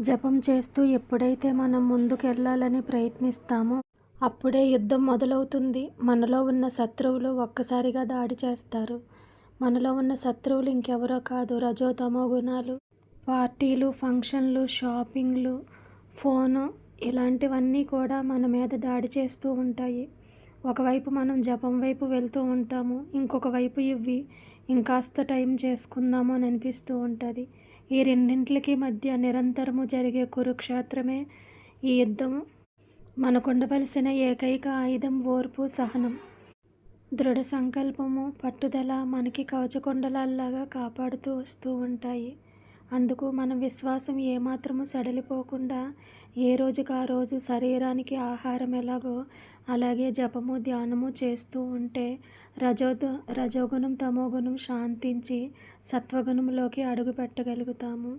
జపం చేస్తూ ఎప్పుడైతే మనం ముందుకెళ్ళాలని ప్రయత్నిస్తామో అప్పుడే యుద్ధం మొదలవుతుంది. మనలో ఉన్న శత్రువులు ఒక్కసారిగా దాడి చేస్తారు. మనలో ఉన్న శత్రువులు ఇంకెవరో కాదు రజో తమో గుణాలు. పార్టీలు ఫంక్షన్లు షాపింగ్లు ఫోను ఇలాంటివన్నీ కూడా మన మీద దాడి చేస్తూ ఉంటాయి. ఒకవైపు మనం జపం వైపు వెళ్తూ ఉంటాము ఇంకొక వైపు ఇవి ఇంకాస్త టైం చేసుకుందాము అని అనిపిస్తూ ఉంటుంది. ఈ రెండింటికి మధ్య నిరంతరము జరిగే కురుక్షేత్రమే ఈ యుద్ధము మనకుండవలసిన ఏకైక ఆయుధం ఓర్పు సహనం. దృఢ సంకల్పము పట్టుదల మనకి కవచకుండలాల్లాగా కాపాడుతూ వస్తూ ఉంటాయి. అందుకు మన విశ్వాసం ఏమాత్రము సడలిపోకుండా ఏ రోజుకి ఆ రోజు శరీరానికి ఆహారం ఎలాగో అలాగే జపము ధ్యానము చేస్తూ ఉంటే రజో రజోగుణం తమోగుణం శాంతించి సత్వగుణంలోకి అడుగు పెట్టగలుగుతాము